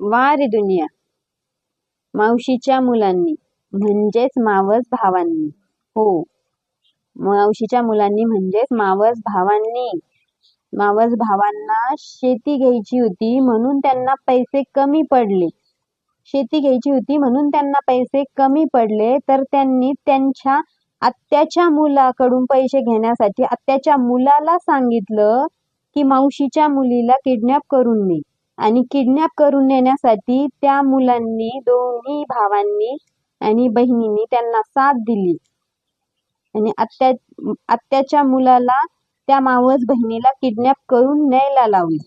वारे दुनिया. मावशीच्या मुलांनी म्हणजेच मावस भावांनी. हो. मावशीच्या मुलांनी म्हणजेच मावस भावांनी. मावस भावांना शेती घ्यायची होती म्हणून त्यांना पैसे कमी पडले. शेती घ्यायची होती म्हणून त्यांना पैसे कमी पडले तर त्यांनी त्यांच्या आत्याच्या मुलाकडून पैसे घेण्यासाठी आत्याच्या मुलाला सांगितलं की मावशीच्या मुलीला किडनॅप करून ने आणि किडनॅप करून नेण्यासाठी त्या मुलांनी दोन्ही भावांनी आणि बहिणींनी त्यांना साथ दिली. आणि आत्या आत्याच्या मुलाला त्या मावस बहिणीला किडनॅप करून न्यायला लावले.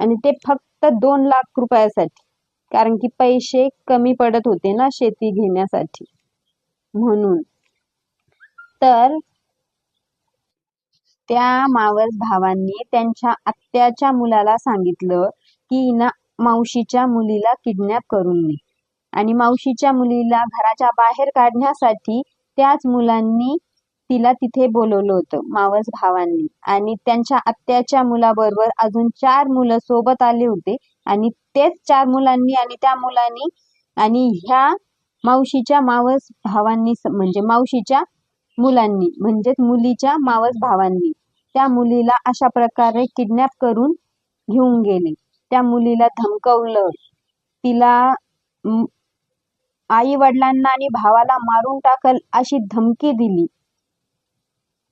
आणि ते फक्त दोन लाख रुपयासाठी कारण की पैसे कमी पडत होते ना शेती घेण्यासाठी. म्हणून. तर त्या मावस भावांनी त्यांच्या आत्याच्या मुलाला सांगितलं की ना मावशीच्या मुलीला किडनॅप करून नये आणि मावशीच्या मुलीला घराच्या बाहेर काढण्यासाठी त्याच मुलांनी तिला तिथे बोलवलं होतं मावस भावांनी. आणि त्यांच्या आत्याच्या मुलाबरोबर अजून चार मुलं सोबत आले होते. आणि तेच चार मुलांनी आणि त्या मुलांनी आणि ह्या मावशीच्या मावस भावांनी म्हणजे मावशीच्या मुलांनी म्हणजेच मुलीच्या मावस भावांनी त्या मुलीला अशा प्रकारे किडनॅप करून घेऊन गेले. त्या मुलीला धमकवलं. तिला आई वडिलांना आणि भावाला मारून टाकल अशी धमकी दिली.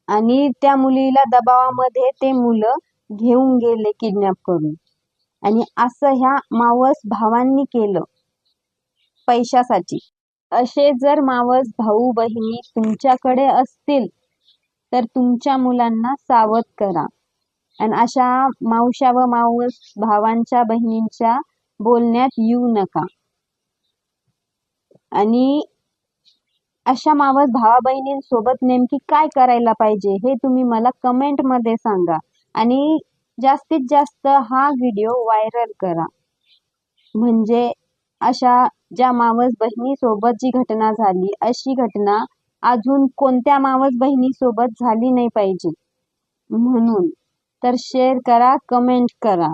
आणि त्या मुलीला दबावामध्ये ते मुलं घेऊन गेले किडनॅप करून. आणि असं ह्या मावस भावांनी केलं. पैशासाठी. असे जर मावस भाऊ बहिणी तुमच्याकडे असतील तर तुमच्या मुलांना सावध करा. आणि अशा मावशा व मावस भावांच्या बहिणींच्या बोलण्यात येऊ नका. आणि अशा मावस भावा बहिणींसोबत नेमकी काय करायला पाहिजे हे तुम्ही मला कमेंटमध्ये सांगा. आणि जास्तीत जास्त हा व्हिडिओ व्हायरल करा. म्हणजे अशा ज्या मावस बहिणी सोबत जी घटना झाली अशी घटना अजून कोणत्या मावस बहिणी सोबत झाली नाही पाहिजे. म्हणून तर शेअर करा कमेंट करा.